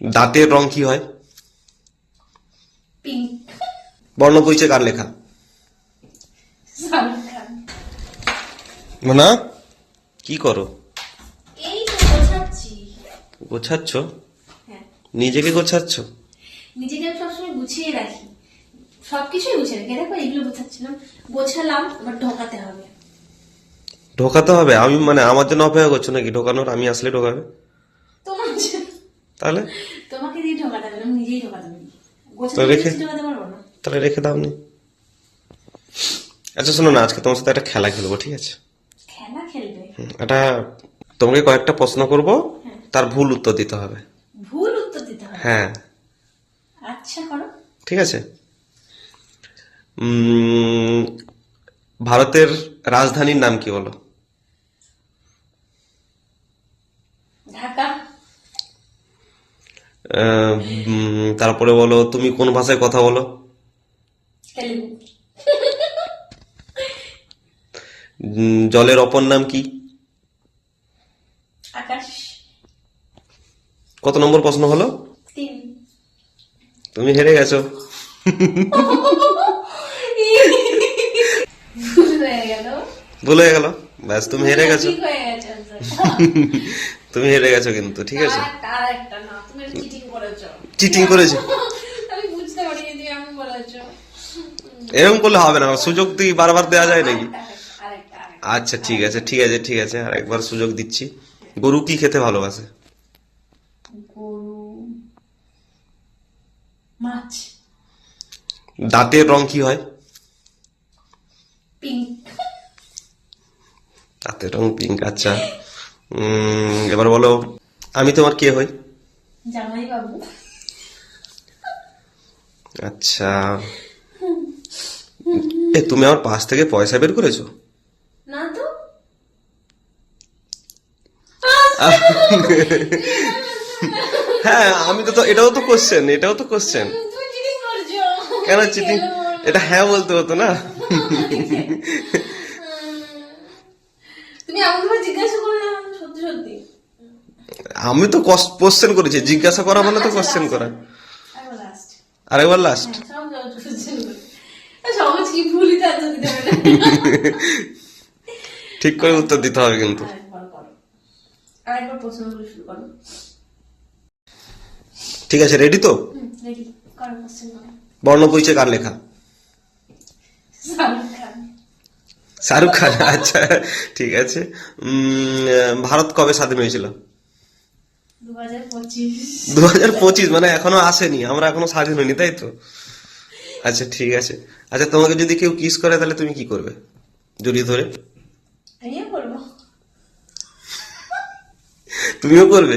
দাঁতের রং কি হয়? বর্ণ পরিচয় কার লেখা? না কি করো? গোছাচ্ছ। হ্যাঁ। নিজেকে গোছাচ্ছ? নিজেকে আমি সবসময় গুছিয়ে রাখি। সবকিছুই গুছিয়ে রাখি। দেখো এগুলো বোঝাচ্ছিলাম বোঝালাম এবার ঢোকাতে হবে। ঢোকাতে হবে? আমি মানে আমার জন্য অপেক্ষা করছ নাকি? ঢোকানোর? আমি আসলে ঢোকাবে? তাহলে? তোমাকে দিয়ে ঢোকাতে আমি নিজেই ঢোকাতে পারি। রেখে- তাহলে রেখে দাও নি। আচ্ছা শোনো না আজকে তোমার সাথে একটা খেলা খেলব ঠিক আছে? খেলা খেলবে? এটা তোমাকে কয়েকটা প্রশ্ন করব তার ভুল উত্তর দিতে হবে। ভুল উত্তর দিতে হবে? হ্যাঁ। আচ্ছা করো। ঠিক আছে? ভারতের রাজধানীর নাম কি বলো? ঢাকা। তারপরে বলো তুমি কোন ভাষায় কথা বলো? জলের অপর নাম কি? কত নম্বর প্রশ্ন হলো? তুমি হেরে গেছো। ভুল হয়ে গেল। ব্যাস তুমি হেরে গেছো। তুমি হেরে গেছো কিন্তু ঠিক আছে? চিটিং করেছ। এরকম করলে হবে না সুযোগ তুই বারবার দেওয়া যায় নাকি। আচ্ছা ঠিক আছে ঠিক আছে ঠিক আছে আর একবার সুযোগ দিচ্ছি। গরু কি খেতে ভালোবাসে? মাছ। দাঁতের রং কি হয়? পিঙ্ক। দাঁতের রং পিঙ্ক আচ্ছা। এবার বলো আমি তোমার কে হই? আচ্ছা। এ তুমি আমার পাশ থেকে পয়সা বের করেছ? না তো। হ্যাঁ আমি তো তো- এটাও তো কোশ্চেন এটাও তো কোশ্চেন কেন চিটিং এটা হ্যাঁ বলতে হতো না। তুমি ভাবে জিজ্ঞাসা করলে না সত্যি। সত্যি আমি তো কোশ্চেন করেছি জিজ্ঞাসা করা মানে তো কোশ্চেন করা। আরেকবার লাস্ট লাস্ট ঠিক করে উত্তর দিতে হবে কিন্তু। ঠিক আছে রেডি তো? বর্ণ পরিচয় কার লেখা? শাহরুখ খান। আচ্ছা ঠিক আছে। ভারত কবে স্বাধীন হয়েছিল? দু হাজার পঁচিশ মানে এখনও আসেনি। আমরা এখনও স্বাধীন হইনি তাই তো? আচ্ছা ঠিক আছে। আচ্ছা তোমাকে যদি কেউ কিস করে তাহলে তুমি কি করবে? জড়িয়ে ধরে। তুমিও করবে?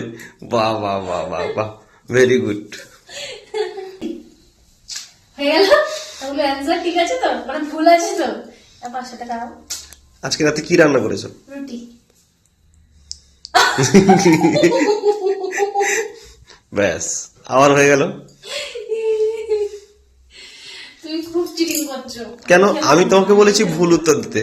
বাহ বাহ বাহ বাহ বাহ। ভেরি গুড হয়ে গেল? তাহলে অ্যান্সার ঠিক আছে তো? মানে ভুল আছে তো? পাঁচশো টাকা আজকে রাতে কি রান্না করেছ? রুটি। ব্যাস আবার হয়ে গেল। তুমি খুব চিটিং করছ। কেন? আমি তোমাকে বলেছি ভুল উত্তর দিতে।